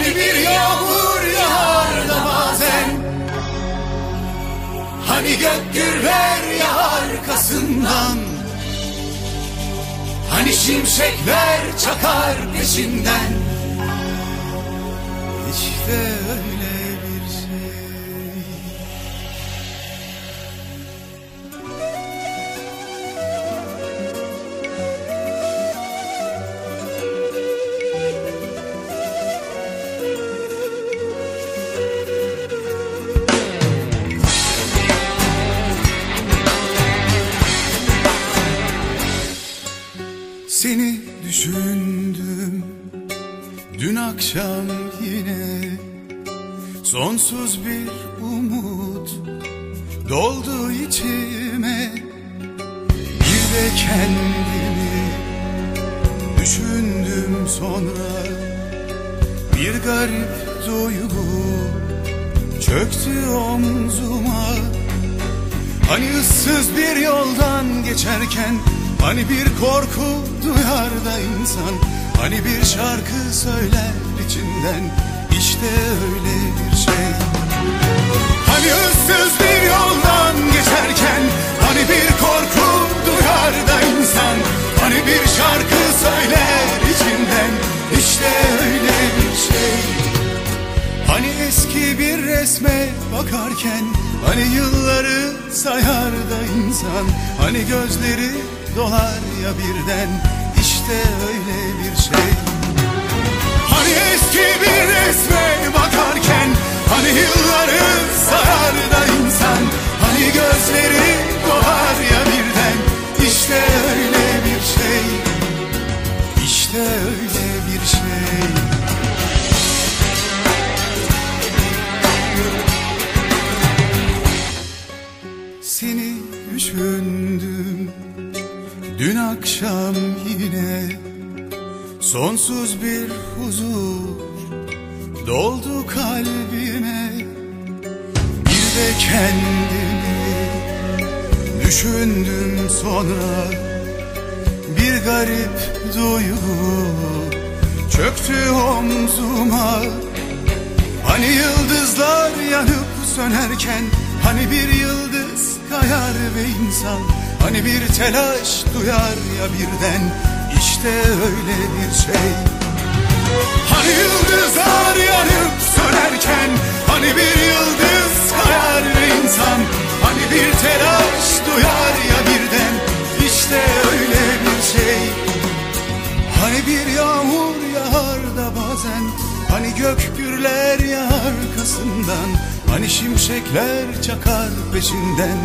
Hani bir yağmur yağar da bazen? Hani gök gürler ya arkasından Hani şimşekler çakar peşinden Seni düşündüm. Dün akşam yine Sonsuz bir umut doldu içime. Bir de kendimi düşündüm sonra. Bir garip duygu çöktü omzuma Hani ıssız bir yoldan geçerken Hani bir korku duyar da insan. Hani bir şarkı söyler içinden İşte öyle bir şey. Hani ıssız bir resme bakarken Hani yılları sayar da insan Hani gözleri dolar ya birden. İşte öyle bir şey düşündüm dün akşam yine Sonsuz bir huzur doldu kalbime. Bir de kendimi düşündüm sonra. Bir garip duygu çöktü omzuma. Hani yıldızlar yanıp sönerken Hani bir yıldız kayar ve insan Hani bir telaş duyar ya birden. İşte öyle bir şey. Hani yıldızlar yanıp sönerken Hani bir yıldız kayar ve insan Hani bir telaş duyar ya birden. İşte öyle bir şey. Hani bir yağmur yağar da bazen Hani gök gürler ya arkasından Hani şimşekler çakar peşinden